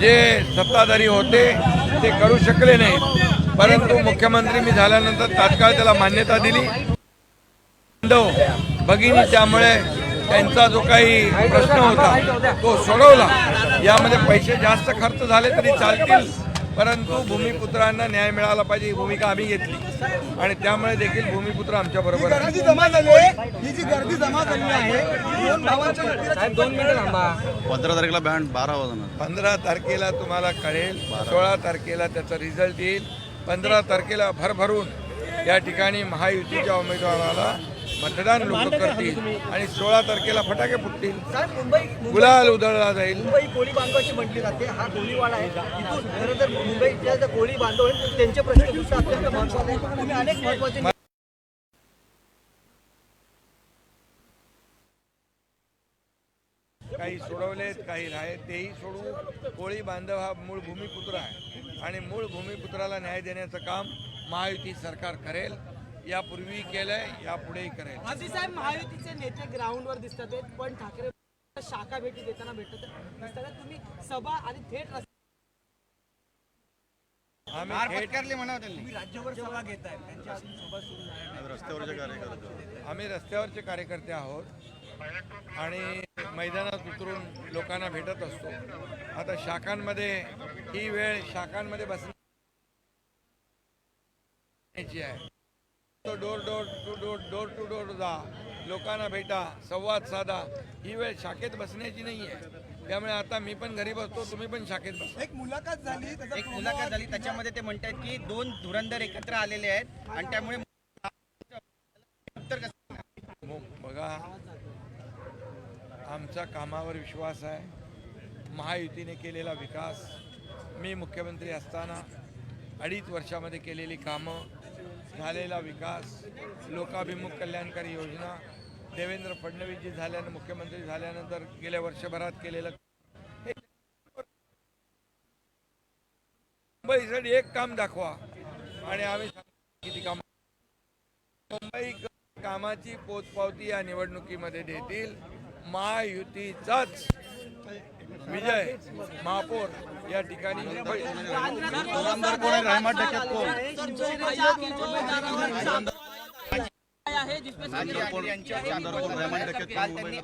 जे सत्ताधारी होते ते करू शकले नाही. परंतु मुख्यमंत्री मी झाल्यानंतर तात्काळ त्याला मान्यता दिली. बांधव भगिनी त्यामुळे त्यांचा जो काही प्रश्न होता तो सोडवला. यामध्ये पैसे जास्त खर्च झाले तरी चालतील. परंतु भूमिपुत्रांना न्याय मिळाला पाहिजे ही भूमिका आम्ही घेतली. आणि त्यामुळे देखील भूमिपुत्र आमच्या बरोबर आहे गर्दी जमा झाली आहे. ही जी गर्दी जमा झाली आहे दोन भावांच्या गर्दीला दोन मिनिटं थांबा. पंधरा तारखेला बँड बारा वाजणार. पंधरा तारखेला तुम्हाला कळेल सोळा तारखेला त्याचा रिझल्ट येईल. पंधरा तारखेला भरभरून या ठिकाणी महायुतीच्या उमेदवाराला मतदान लोक करतील आणि सोळा तारखेला फटाके फुटतील. मुंबई मुंबई गुलाल उधळला जाईल. मुंबई कोळी बांधवाची म्हटली जाते. हा कोळीवाडा आहे. इथून खरं तर मुंबईतल्या ज्या कोळी बांधव आहेत त्यांचे प्रश्न अत्यंत महत्त्वाचे आहेत. तुम्ही अनेक महत्त्वाचे काही सोडवलेत काही राहिले तेही सोडवू कोळी बांधव हा मूळ भूमिपुत्र आहे. आणि मूळ भूमिपुत्राला न्याय देण्याचं काम महायुती सरकार करेल. यापूर्वी केलंय यापुढेही करेल. आजी साहेब महायुतीचे नेते ग्राउंडवर दिसतात आहेत, पण ठाकरे शाखा भेटी देताना भेटत दिसतात. तुम्ही सभा आणि थेट रस्ते- आम्ही थेट राज्यभर सभा घेत आहेत त्यांच्या अजून सभा सुरू नाही. रस्त्यावरचे कार्यकर्ते. आम्ही रस्त्यावरचे कार्यकर्ते आहोत आणि मैदानात उतरून लोकांना भेटत असतो. आता शाखांमध्ये ही वेळ शाखांमध्ये बसण्याची आहे. तो door door to door door to door जा. लोकांना भेटा संवाद साधा. ही वेळ शाखेत बसण्याची नाही आहे त्यामुळे आता मी पण घरी बसतो तुम्ही पण शाखेत बसा. एक मुलाखत झाली त्याचा एक मुलाखत झाली त्याच्यामध्ये ते म्हणतात की दोन धुरंधर एकत्र आलेले आहेत आणि त्यामुळे बघा आमचा कामावर विश्वास आहे. महायुतीने केलेला विकास. मी मुख्यमंत्री असताना अडीच वर्षामध्ये केलेली कामं. झालेला विकास लोकाभिमुख कल्याणकारी योजना देवेंद्र फडणवीसजी झाल्यानं मुख्यमंत्री झाल्यानंतर गेल्या वर्षभरात केलेलं मुंबईसाठी एक काम दाखवा. आणि आम्ही किती काम मुंबई कामाची पोचपावती या निवडणुकीमध्ये देतील. महायुतीचाच. विजय महापौर या ठिकाणी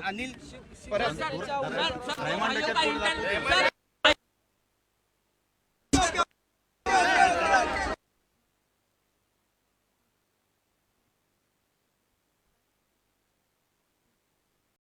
अनिल कोण?